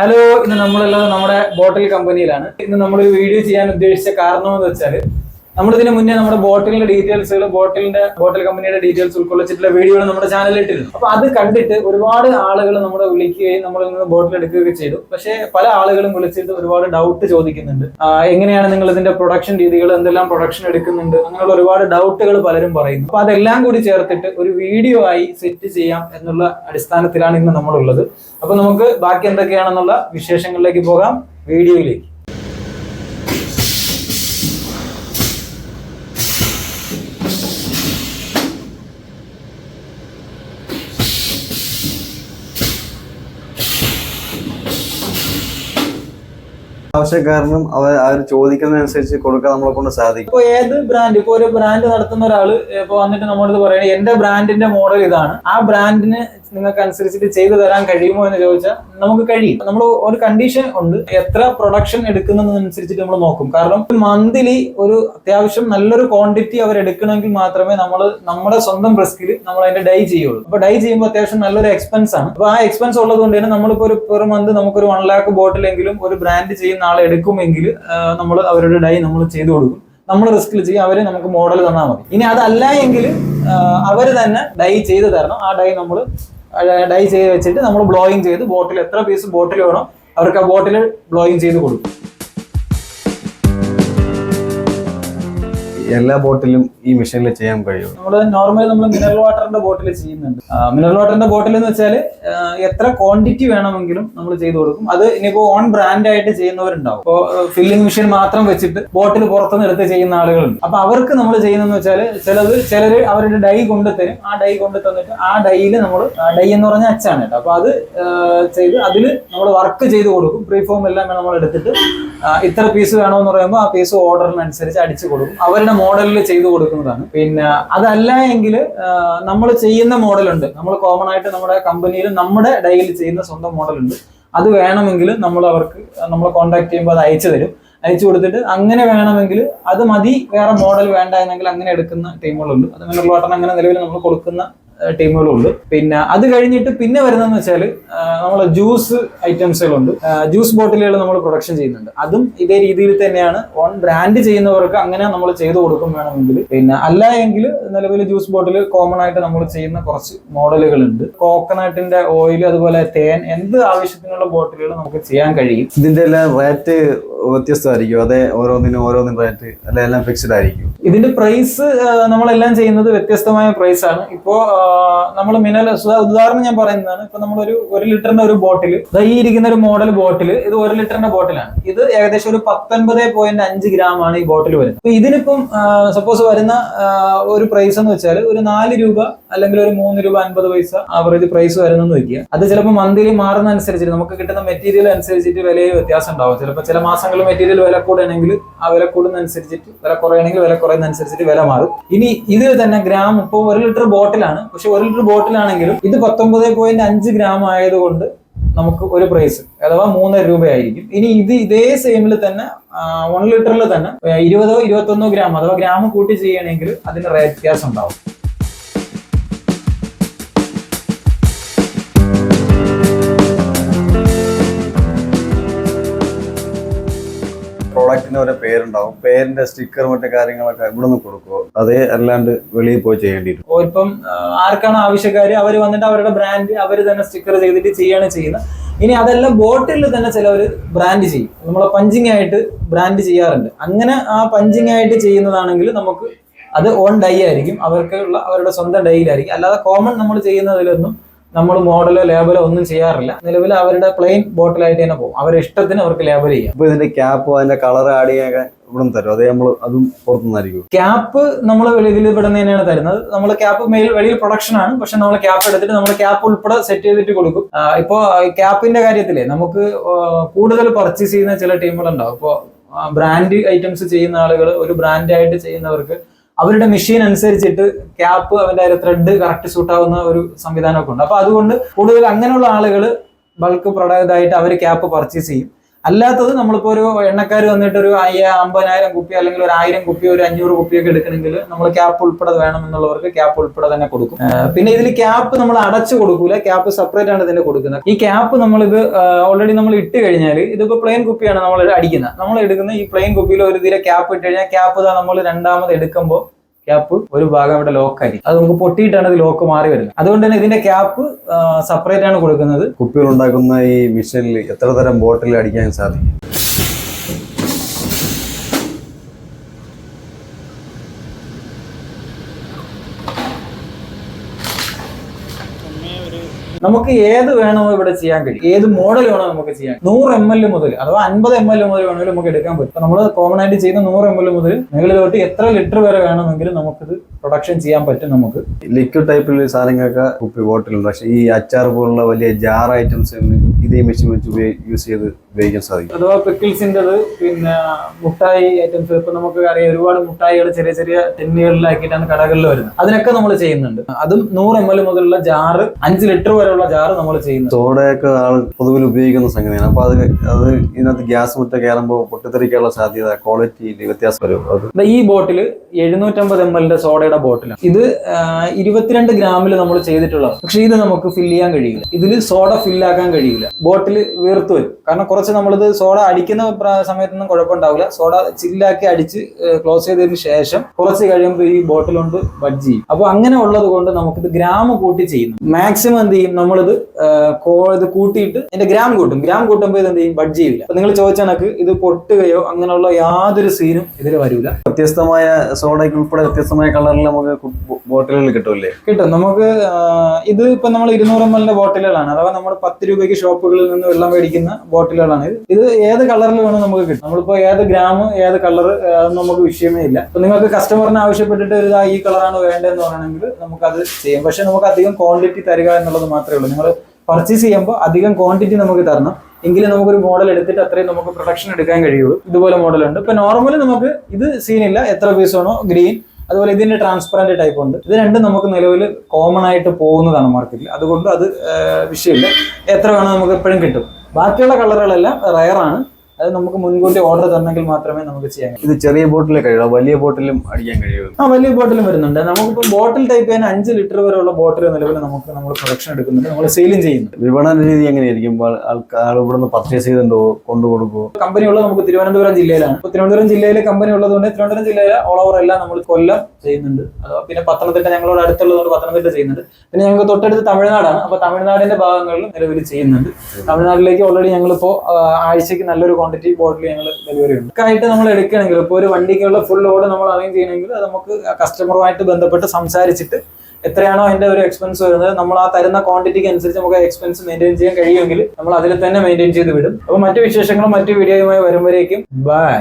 Hello ഇന്ന് നമ്മളെല്ലാം നമ്മുടെ ബോട്ടിൽ കമ്പനിയിലാണ് ഇന്ന് നമ്മൾ വീഡിയോ ചെയ്യാൻ ഉദ്ദേശിച്ച കാരണം എന്ന് വെച്ചാൽ നമ്മളിതിന് മുന്നേ നമ്മുടെ ബോട്ടിലിന്റെ ഡീറ്റെയിൽസുകൾ ബോട്ടിലിന്റെ ബോട്ടിൽ കമ്പനിയുടെ ഡീറ്റെയിൽസ് ഉൾക്കൊള്ളിച്ചിട്ടുള്ള വീഡിയോ നമ്മുടെ ചാനലിൽ ഇട്ടിരുന്നു. അപ്പൊ അത് കണ്ടിട്ട് ഒരുപാട് ആളുകൾ നമ്മളെ വിളിക്കുകയും നമ്മൾ നിന്ന് ബോട്ടിൽ എടുക്കുകയൊക്കെ ചെയ്തു. പക്ഷേ പല ആളുകളും വിളിച്ചിട്ട് ഒരുപാട് ഡൗട്ട് ചോദിക്കുന്നുണ്ട്. എങ്ങനെയാണ് നിങ്ങൾ ഇതിന്റെ പ്രൊഡക്ഷൻ രീതികൾ എന്തെല്ലാം പ്രൊഡക്ഷൻ എടുക്കുന്നുണ്ട് അങ്ങനെയുള്ള ഒരുപാട് ഡൗട്ടുകൾ പലരും പറയുന്നു. അപ്പൊ അതെല്ലാം കൂടി ചേർത്തിട്ട് ഒരു വീഡിയോ ആയി സെറ്റ് ചെയ്യാം എന്നുള്ള അടിസ്ഥാനത്തിലാണ് ഇന്ന് നമ്മളുള്ളത്. അപ്പൊ നമുക്ക് ബാക്കി എന്തൊക്കെയാണെന്നുള്ള വിശേഷങ്ങളിലേക്ക് പോകാം. വീഡിയോയിലേക്ക്. ആവശ്യക്കാരനും അവർ അവർ ചോദിക്കുന്നതനുസരിച്ച് കൊടുക്കാൻ നമ്മളെ കൊണ്ട് സാധിക്കും. ഇപ്പൊ ഏത് ബ്രാൻഡ് ഇപ്പൊ ഒരു ബ്രാൻഡ് നടത്തുന്ന ഒരാൾ ഇപ്പൊ വന്നിട്ട് നമ്മളോട് പറയണേ എന്റെ ബ്രാൻഡിന്റെ മോഡൽ ഇതാണ്. ആ ബ്രാൻഡിന് നിങ്ങൾക്ക് അനുസരിച്ചിട്ട് ചെയ്തു തരാൻ കഴിയുമോ എന്ന് ചോദിച്ചാൽ നമുക്ക് കഴിയും. നമ്മൾ ഒരു കണ്ടീഷൻ ഉണ്ട്. എത്ര പ്രൊഡക്ഷൻ എടുക്കുന്നതിനനുസരിച്ചിട്ട് നമ്മൾ നോക്കും. കാരണം മന്ത്ലി ഒരു അത്യാവശ്യം നല്ലൊരു ക്വാണ്ടിറ്റി അവർ എടുക്കണമെങ്കിൽ മാത്രമേ നമ്മൾ നമ്മുടെ സ്വന്തം റിസ്കിൽ നമ്മൾ അതിന്റെ ഡൈ ചെയ്യുള്ളൂ. അപ്പൊ ഡൈ ചെയ്യുമ്പോൾ അത്യാവശ്യം നല്ലൊരു എക്സ്പെൻസ് ആണ്. അപ്പൊ ആ എക്സ്പെൻസ് ഉള്ളത് കൊണ്ട് തന്നെ നമ്മളിപ്പോ ഒരു പെർ മന്ത് നമുക്കൊരു വൺ ലാക്ക് ബോട്ടിലെങ്കിലും ഒരു ബ്രാൻഡ് ചെയ്യുന്ന ആളെ എടുക്കുമെങ്കിൽ നമ്മൾ അവരുടെ ഡൈ നമ്മൾ ചെയ്തു കൊടുക്കും. നമ്മൾ റിസ്കിൽ ചെയ്യും. അവർ നമുക്ക് മോഡൽ തന്നാൽ മതി. ഇനി അതല്ല എങ്കിൽ അവർ തന്നെ ഡൈ ചെയ്ത് തരണം. ആ ഡൈ നമ്മൾ ഡൈ ചെയ്ത് വെച്ചിട്ട് നമ്മൾ ബ്ലോയിങ് ചെയ്ത് ബോട്ടിൽ എത്ര പീസ് ബോട്ടിൽ വേണോ അവർക്ക് ആ ബോട്ടിൽ ബ്ലോയിങ് ചെയ്ത് കൊടുക്കും. എല്ലാ ബോട്ടിലും ഈ മെഷീനിൽ ചെയ്യാൻ കഴിയും നമ്മൾ നോർമലി നമ്മൾ മിനറൽ വാട്ടറിന്റെ ബോട്ടിൽ ചെയ്യുന്നുണ്ട്. മിനറൽ വാട്ടറിന്റെ ബോട്ടിൽ എന്ന് വെച്ചാൽ എത്ര ക്വാണ്ടിറ്റി വേണമെങ്കിലും നമ്മൾ ചെയ്തു കൊടുക്കും. അത് ഇനിയിപ്പോ ഓൺ ബ്രാൻഡ് ആയിട്ട് ചെയ്യുന്നവരുണ്ടാവും. ഇപ്പോൾ ഫില്ലിംഗ് മെഷീൻ മാത്രം വെച്ചിട്ട് ബോട്ടിൽ പുറത്തുനിന്ന് എടുത്ത് ചെയ്യുന്ന ആളുകളുണ്ട്. അപ്പൊ അവർക്ക് നമ്മൾ ചെയ്യുന്നതെന്ന് വെച്ചാൽ ചിലത് ചിലർ അവരുടെ ഡൈ കൊണ്ടു തരും. ആ ഡൈ കൊണ്ട് തന്നിട്ട് ആ ഡൈയിൽ നമ്മൾ ഡൈ എന്ന് പറഞ്ഞ അച്ചാണ് കേട്ടോ. അപ്പൊ അത് ചെയ്ത് അതിൽ നമ്മൾ വർക്ക് ചെയ്ത് കൊടുക്കും. പ്രീഫോം എല്ലാം നമ്മൾ എടുത്തിട്ട് ഇത്ര പീസ് വേണമെന്ന് പറയുമ്പോൾ ആ പീസ് ഓർഡറിനനുസരിച്ച് അടിച്ചു കൊടുക്കും. അവരുടെ മോഡലിൽ ചെയ്തു കൊടുക്കുന്നതാണ്. പിന്നെ അതല്ല എങ്കിൽ നമ്മൾ ചെയ്യുന്ന മോഡലുണ്ട്. നമ്മൾ കോമൺ ആയിട്ട് നമ്മുടെ കമ്പനിയിൽ നമ്മുടെ ഡൈയിൽ ചെയ്യുന്ന സ്വന്തം മോഡലുണ്ട്. അത് വേണമെങ്കിൽ നമ്മൾ അവർക്ക് നമ്മൾ കോൺടാക്ട് ചെയ്യുമ്പോൾ അത് അയച്ചു തരും. അയച്ചു കൊടുത്തിട്ട് അങ്ങനെ വേണമെങ്കിൽ അത് മതി വേറെ മോഡൽ വേണ്ട എന്നെങ്കിൽ അങ്ങനെ എടുക്കുന്ന ടീമുകളുണ്ട് അത് മിനറൽ വാട്ടർ അങ്ങനെ നിലവിൽ നമ്മൾ കൊടുക്കുന്ന ടീമുകളുണ്ട്. പിന്നെ അത് കഴിഞ്ഞിട്ട് പിന്നെ വരുന്നതെന്ന് വെച്ചാൽ നമ്മൾ ജ്യൂസ് ഐറ്റംസുകളുണ്ട്. ജ്യൂസ് ബോട്ടിലുകൾ നമ്മൾ പ്രൊഡക്ഷൻ ചെയ്യുന്നുണ്ട്. അതും ഇതേ രീതിയിൽ തന്നെയാണ്. ഓൺ ബ്രാൻഡ് ചെയ്യുന്നവർക്ക് അങ്ങനെ നമ്മൾ ചെയ്തു കൊടുക്കും വേണമെങ്കിൽ. പിന്നെ അല്ല എങ്കിൽ നിലവിൽ ജ്യൂസ് ബോട്ടിൽ കോമൺ ആയിട്ട് നമ്മൾ ചെയ്യുന്ന കുറച്ച് മോഡലുകളുണ്ട്. കോക്കനട്ടിന്റെ ഓയിൽ അതുപോലെ തേൻ എന്ത് ആവശ്യത്തിനുള്ള ബോട്ടിലുകൾ നമുക്ക് ചെയ്യാൻ കഴിയും. ഇതിന്റെ എല്ലാം റേറ്റ് വ്യത്യസ്തമായിരിക്കും. അതെ ഓരോന്നിനും ഓരോന്നിനും റേറ്റ് അല്ല എല്ലാം ഫിക്സ്ഡ് ആയിരിക്കും. ഇതിന്റെ പ്രൈസ് നമ്മളെല്ലാം ചെയ്യുന്നത് വ്യത്യസ്തമായ പ്രൈസ് ആണ്. ഇപ്പോ നമ്മൾ മിനൽ ഉദാഹരണം ഞാൻ പറയുന്നതാണ്. ഇപ്പൊ നമ്മളൊരു ഒരു ലിറ്ററിന്റെ ഒരു ബോട്ടിൽ ഈ ഇരിക്കുന്ന ഒരു മോഡൽ ബോട്ടിൽ ഇത് ഒരു ലിറ്ററിന്റെ ബോട്ടിലാണ്. ഇത് ഏകദേശം ഒരു പത്തൊൻപത് പോയിന്റ് അഞ്ച് ഗ്രാം ആണ് ഈ ബോട്ടിൽ വരുന്നത്. അപ്പൊ ഇതിനിപ്പം സപ്പോസ് വരുന്ന ഒരു പ്രൈസ് എന്ന് വെച്ചാൽ ഒരു നാല് രൂപ അല്ലെങ്കിൽ ഒരു മൂന്ന് രൂപ അൻപത് പൈസ ആവറേജ് പ്രൈസ് വരുന്നെന്ന് വെക്കുക. അത് ചിലപ്പോൾ മന്ത്ലി മാറുന്ന അനുസരിച്ചിട്ട് നമുക്ക് കിട്ടുന്ന മെറ്റീരിയൽ അനുസരിച്ചിട്ട് വിലയിൽ വ്യത്യാസം ഉണ്ടാവും. ചിലപ്പോൾ ചില മാസങ്ങളിൽ മെറ്റീരിയൽ വില കൂടുകയാണെങ്കിൽ ആ വില കൂടുന്ന അനുസരിച്ചിട്ട് വില കുറയണമെങ്കിൽ വില കുറയുന്ന അനുസരിച്ചിട്ട് വില മാറും. ഇനി ഇതിൽ തന്നെ ഗ്രാം ഇപ്പോൾ ഒരു ലിറ്റർ ബോട്ടിലാണ്. പക്ഷെ ഒരു ലിറ്റർ ബോട്ടിലാണെങ്കിലും ഇത് പത്തൊമ്പത് പോയിന്റ് അഞ്ച് ഗ്രാം ആയതുകൊണ്ട് നമുക്ക് ഒരു പ്രൈസ് അഥവാ മൂന്നര രൂപയായിരിക്കും. ഇനി ഇത് ഇതേ സെയിമിൽ തന്നെ വൺ ലിറ്ററിൽ തന്നെ ഇരുപതോ ഇരുപത്തൊന്നോ ഗ്രാം അഥവാ ഗ്രാം കൂട്ടി ചെയ്യണമെങ്കിൽ അതിന് റേറ്റ് വ്യത്യാസം ഉണ്ടാവും. പ്രോഡക്റ്റിന് ഒരു പേരുണ്ടാവും. പേരിന്റെ സ്റ്റിക്കർ മറ്റു കാര്യങ്ങളൊക്കെ ഇവിടെ നിന്ന് കൊടുക്കുമോ അതേ അല്ലാണ്ട് വെളിയിൽ പോയി ചെയ്യേണ്ടി ഓ, ഇപ്പം ആർക്കാണ് ആവശ്യക്കാർ അവർ വന്നിട്ട് അവരുടെ ബ്രാൻഡ് അവർ തന്നെ സ്റ്റിക്കർ ചെയ്തിട്ട് ചെയ്യാണ് ചെയ്യുന്നത്. ഇനി അതെല്ലാം ബോട്ടിൽ തന്നെ ചിലവർ ബ്രാൻഡ് ചെയ്യും. നമ്മൾ പഞ്ചിങ് ആയിട്ട് ബ്രാൻഡ് ചെയ്യാറുണ്ട്. അങ്ങനെ ആ പഞ്ചിങ് ആയിട്ട് ചെയ്യുന്നതാണെങ്കിൽ നമുക്ക് അത് ഓൺ ഡൈ ആയിരിക്കും. അവർക്കുള്ള അവരുടെ സ്വന്തം ഡൈയിലായിരിക്കും അല്ലാതെ കോമൺ നമ്മൾ ചെയ്യുന്നതിലൊന്നും നമ്മൾ മോഡലോ ലേബലോ ഒന്നും ചെയ്യാറില്ല. നിലവിൽ അവരുടെ പ്ലെയിൻ ബോട്ടിലായിട്ട് തന്നെ പോകും. അവരുടെ ഇഷ്ടത്തിന് അവർക്ക് ലേബൽ ചെയ്യാം. അപ്പൊ ഇതിന്റെ ക്യാപ്പോ അതിന്റെ കളർ ആഡ് ചെയ്യാൻ ഇവിടെ തരും. അതേ നമ്മൾ അതും പുറത്തുനിന്നായിരിക്കും ക്യാപ്പ് നമ്മൾ വെളിയിൽ ഇവിടെ തന്നെയാണ് തരുന്നത്. നമ്മൾ ക്യാപ്പ് മെയിൽ വെളിയിൽ പ്രൊഡക്ഷൻ ആണ്. പക്ഷെ നമ്മൾ ക്യാപ്പ് എടുത്തിട്ട് നമ്മൾ ക്യാപ്പ് ഉൾപ്പെടെ സെറ്റ് ചെയ്തിട്ട് കൊടുക്കും. ഇപ്പോൾ ഇപ്പോ ക്യാപ്പിന്റെ കാര്യത്തിൽ നമുക്ക് കൂടുതൽ പർച്ചേസ് ചെയ്യുന്ന ചില ടീമുകൾ ടീമുകളുണ്ടാവും ഇപ്പോൾ ബ്രാൻഡ് ഐറ്റംസ് ചെയ്യുന്ന ആളുകൾ ഒരു ബ്രാൻഡായിട്ട് ചെയ്യുന്നവർക്ക് അവരുടെ മെഷീൻ അനുസരിച്ചിട്ട് ക്യാപ്പ് അവന്റെ ത്രെഡ് കറക്റ്റ് സൂട്ട് ആവുന്ന ഒരു സംവിധാനമൊക്കെ ഉണ്ട്. അപ്പൊ അതുകൊണ്ട് കൂടുതൽ അങ്ങനെയുള്ള ആളുകൾ ബൾക്ക് പ്രൊഡക്റ്റ് ആയിട്ട് അവർ ക്യാപ്പ് പർച്ചേസ് ചെയ്യും. അല്ലാത്തത് നമ്മളിപ്പോ ഒരു എണ്ണക്കാർ വന്നിട്ട് ഒരു അയ്യ അമ്പതിനായിരം കുപ്പി അല്ലെങ്കിൽ ഒരു ആയിരം കുപ്പി ഒരു അഞ്ഞൂറ് കുപ്പിയൊക്കെ എടുക്കണമെങ്കിൽ നമ്മൾ ക്യാപ്പ് ഉൾപ്പെടെ വേണം എന്നുള്ളവർക്ക് ക്യാപ്പ് ഉൾപ്പെടെ തന്നെ കൊടുക്കും. പിന്നെ ഇതിൽ ക്യാപ്പ് നമ്മൾ അടച്ചു കൊടുക്കൂല. ക്യാപ്പ് സെപ്പറേറ്റ് ആണ് ഇതിന്റെ കൊടുക്കുന്നത്. ഈ ക്യാപ്പ് നമ്മളിത് ഓൾറെഡി നമ്മൾ ഇട്ട് കഴിഞ്ഞാൽ ഇതിപ്പോ പ്ലെയിൻ കുപ്പിയാണ് നമ്മൾ അടിക്കുന്നത്. നമ്മൾ എടുക്കുന്ന ഈ പ്ലെയിൻ കുപ്പിയിൽ ഒരു തീരെ ക്യാപ്പ് ഇട്ട് കഴിഞ്ഞാൽ ക്യാപ്പ് നമ്മൾ രണ്ടാമത് എടുക്കുമ്പോൾ ക്യാപ്പ് ഒരു ഭാഗം ഇവിടെ ലോക്ക് ആയിരിക്കും അത് നമുക്ക് പൊട്ടിയിട്ടാണ് ഇത് ലോക്ക് മാറി വരുന്നത്. അതുകൊണ്ട് തന്നെ ഇതിന്റെ ക്യാപ്പ് സെപ്പറേറ്റ് ആണ് കൊടുക്കുന്നത്. കുപ്പികൾ ഉണ്ടാക്കുന്ന ഈ മിഷനിൽ എത്ര തരം ബോട്ടിൽ അടിക്കാൻ സാധിക്കും? നമുക്ക് ഏത് വേണമോ ഇവിടെ ചെയ്യാൻ കഴിയും. ഏത് മോഡൽ വേണോ നമുക്ക് ചെയ്യാൻ നൂറ് എം എൽ മുതൽ അഥവാ അൻപത് എം എൽ മുതൽ വേണമെങ്കിലും നമുക്ക് എടുക്കാൻ പറ്റും. നമ്മൾ കോമൺ ആയിട്ട് ചെയ്യുന്ന നൂറ് എം എൽ മുതൽ മുകളിലോട്ട് എത്ര ലിറ്റർ വരെ വേണമെങ്കിലും നമുക്കിത് പ്രൊഡക്ഷൻ ചെയ്യാൻ പറ്റും നമുക്ക്. ലിക്വിഡ് ടൈപ്പിൽ സാധനങ്ങളൊക്കെ കുപ്പി ബോട്ടിലുണ്ട് പക്ഷേ ഈ അച്ചാർ പോലുള്ള വലിയ ജാർ ഐറ്റംസ് ഇതേ മെഷീൻ വെച്ച് യൂസ് ചെയ്ത് ഉപയോഗിക്കാൻ സാധിക്കും. അഥവാ പിക്കിൾസിന്റെത് പിന്നെ മുട്ടായി ഐറ്റംസ് ഇപ്പൊ നമുക്ക് അറിയാം ഒരുപാട് മുട്ടായികൾ ചെറിയ ചെറിയ ടെന്നുകളിലാക്കിയിട്ടാണ് കടകളിൽ വരുന്നത്. അതിനൊക്കെ നമ്മൾ ചെയ്യുന്നുണ്ട്. അതും നൂറ് എം എൽ മുതലുള്ള ജാറ് അഞ്ച് ലിറ്റർ വരെയുള്ള ജാറ് നമ്മൾ ചെയ്യുന്നു സോഡയൊക്കെ ആൾ പൊതുവിൽ ഉപയോഗിക്കുന്ന സംഗതിയാണ്. അപ്പോൾ അത് അത് ഇതിനകത്ത് ഗ്യാസ് മുറ്റ കയറുമ്പോൾ പൊട്ടിത്തെറിക്കാനുള്ള സാധ്യത ക്വാളിറ്റിയിൽ വ്യത്യാസം വരും. അത് ഈ ബോട്ടിൽ എഴുന്നൂറ്റമ്പത് എം എല്ലിന്റെ സോഡയുടെ ബോട്ടിലാണ്. ഇത് ഇരുപത്തിരണ്ട് ഗ്രാമിൽ നമ്മൾ ചെയ്തിട്ടുള്ളത് പക്ഷേ ഇത് നമുക്ക് ഫില്ല് ചെയ്യാൻ കഴിയില്ല. ഇതിൽ സോഡ ഫില്ലാക്കാൻ കഴിയില്ല. ബോട്ടിൽ വീർത്ത് വരും. കാരണം കുറച്ച് നമ്മളിത് സോഡ അടിക്കുന്ന സമയത്തൊന്നും കുഴപ്പമുണ്ടാവില്ല. സോഡ ചില്ലാക്കി അടിച്ച് ക്ലോസ് ചെയ്തതിന് ശേഷം കുറച്ച് കഴിയുമ്പോൾ ഈ ബോട്ടിൽ കൊണ്ട് ബഡ്ജ് ചെയ്യും. അപ്പോൾ അങ്ങനെ ഉള്ളത് കൊണ്ട് നമുക്കിത് ഗ്രാം കൂട്ടി ചെയ്യുന്നു. മാക്സിമം എന്ത് ചെയ്യും? നമ്മളിത് ഇത് കൂട്ടിയിട്ട് എന്റെ ഗ്രാം കൂട്ടും. ഗ്രാം കൂട്ടുമ്പോൾ ഇത് എന്ത് ചെയ്യും? ബഡ്ജ് ചെയ്യില്ല. അപ്പൊ നിങ്ങൾ ചോദിച്ച കണക്ക് ഇത് പൊട്ടുകയോ അങ്ങനെയുള്ള യാതൊരു സീനും ഇതിൽ വരില്ല വ്യത്യസ്തമായ സോഡയ്ക്ക് ഉൾപ്പെടെ വ്യത്യസ്തമായ കളറിൽ നമുക്ക് ബോട്ടിലുകൾ കിട്ടുമല്ലേ കിട്ടും. നമുക്ക് ഇത് ഇപ്പൊ നമ്മൾ ഇരുന്നൂറ് എം എല്ലിന്റെ ബോട്ടിലുകളാണ്. അഥവാ നമ്മൾ പത്ത് രൂപയ്ക്ക് ഷോപ്പുകളിൽ നിന്ന് വെള്ളം മേടിക്കുന്ന ബോട്ടിലുകളാണ്. ഇത് ഏത് കളറിൽ വേണം നമുക്ക് കിട്ടും. നമ്മളിപ്പോ ഏത് ഗ്രാം ഏത് കളർ നമുക്ക് വിഷയമേ ഇല്ല. അപ്പൊ നിങ്ങൾക്ക് കസ്റ്റമറിന് ആവശ്യപ്പെട്ടിട്ട് ഒരു ഈ കളറാണ് വേണ്ടതെന്ന് പറയണമെങ്കിൽ നമുക്ക് അത് ചെയ്യാം. പക്ഷെ നമുക്ക് അധികം ക്വാണ്ടിറ്റി തരിക എന്നുള്ളത് മാത്രമേ ഉള്ളൂ. നിങ്ങൾ പർച്ചേസ് ചെയ്യുമ്പോൾ അധികം ക്വാണ്ടിറ്റി നമുക്ക് തരണം. എങ്കിലും നമുക്കൊരു മോഡൽ എടുത്തിട്ട് അത്രയും നമുക്ക് പ്രൊഡക്ഷൻ എടുക്കാൻ കഴിയുള്ളൂ. ഇതുപോലെ മോഡലുണ്ട് ഇപ്പൊ നോർമലി നമുക്ക് ഇത് സീനില്ല എത്ര പീസ് വേണോ ഗ്രീൻ അതുപോലെ ഇതിന്റെ ട്രാൻസ്പെറന്റ് ടൈപ്പ് ഉണ്ട്. ഇത് രണ്ടും നമുക്ക് നിലവിൽ കോമൺ ആയിട്ട് പോകുന്നതാണ് മാർക്കറ്റിൽ അതുകൊണ്ട് അത് വിഷയമില്ല. എത്ര വേണം നമുക്ക് എപ്പോഴും കിട്ടും. ബാക്കിയുള്ള കളറുകളെല്ലാം റയർ ആണ്. അത് നമുക്ക് മുൻകൂട്ടി ഓർഡർ തന്നെങ്കിൽ മാത്രമേ നമുക്ക് ചെയ്യാൻ ഇത് ചെറിയ ബോട്ടിലേ കഴിയുള്ളൂ വലിയ ബോട്ടിലും അടിക്കാൻ കഴിയുള്ളൂ. ആ വലിയ ബോട്ടിലും വരുന്നുണ്ട്. നമുക്കിപ്പോൾ ബോട്ടിൽ ടൈപ്പ് തന്നെ അഞ്ച് ലിറ്റർ വരെയുള്ള ബോട്ടിൽ നിലവിൽ നമുക്ക് നമ്മൾ പ്രൊഡക്ഷൻ എടുക്കുന്നുണ്ട്. നമ്മൾ സെയിലും ചെയ്യുന്നുണ്ട്. വിപണന രീതി എങ്ങനെയായിരിക്കും? ആൾക്കാർ ഇവിടെ നിന്ന് പർച്ചേസ് ചെയ്തുണ്ടോ കൊണ്ടു കൊടുക്കുമോ കമ്പനി ഉള്ളത് നമുക്ക് തിരുവനന്തപുരം ജില്ലയിലാണ്. തിരുവനന്തപുരം ജില്ലയിലെ കമ്പനി ഉള്ളതുകൊണ്ട് തിരുവനന്തപുരം ജില്ലയിലെ ഓൾ ഓവർ എല്ലാം നമ്മൾ കൊല്ലം ചെയ്യുന്നുണ്ട്. പിന്നെ പത്തനംതിട്ട ഞങ്ങളോട് അടുത്തുള്ളതുകൊണ്ട് പത്തനംതിട്ട ചെയ്യുന്നുണ്ട്. പിന്നെ ഞങ്ങൾക്ക് തൊട്ടടുത്ത് തമിഴ്നാടാണ്. അപ്പോൾ തമിഴ്നാടിന്റെ ഭാഗങ്ങളിൽ നിലവിൽ ചെയ്യുന്നുണ്ട്. തമിഴ്നാട്ടിലേക്ക് ഓൾറെഡി ഞങ്ങളിപ്പോൾ ആഴ്ചയ്ക്ക് നല്ലൊരു ക്വാണ്ടിറ്റി ബോട്ടിൽ ഞങ്ങൾ ഡെലിവറി ഉണ്ട്. ആയിട്ട് നമ്മൾ എടുക്കുകയാണെങ്കിൽ ഇപ്പോൾ ഒരു വണ്ടിക്കുള്ള ഫുൾ ലോഡ് നമ്മൾ അറേഞ്ച് ചെയ്യണമെങ്കിൽ അത് നമുക്ക് കസ്റ്റമറുമായിട്ട് ബന്ധപ്പെട്ട് സംസാരിച്ചിട്ട് എത്രയാണോ അതിന്റെ ഒരു എക്സ്പെൻസ് വരുന്നത് നമ്മൾ ആ തരുന്ന ക്വാണ്ടിറ്റിക്ക് അനുസരിച്ച് നമുക്ക് എക്സ്പെൻസ് മെയിന്റെയിൻ ചെയ്യാൻ കഴിയുമെങ്കിൽ നമ്മൾ അതിൽ തന്നെ മെയിന്റെയിൻ ചെയ്ത് വിടും. അപ്പോൾ മറ്റു വിശേഷങ്ങളും മറ്റു വീഡിയോയുമായി വരുമ്പോഴേക്കും. ബൈ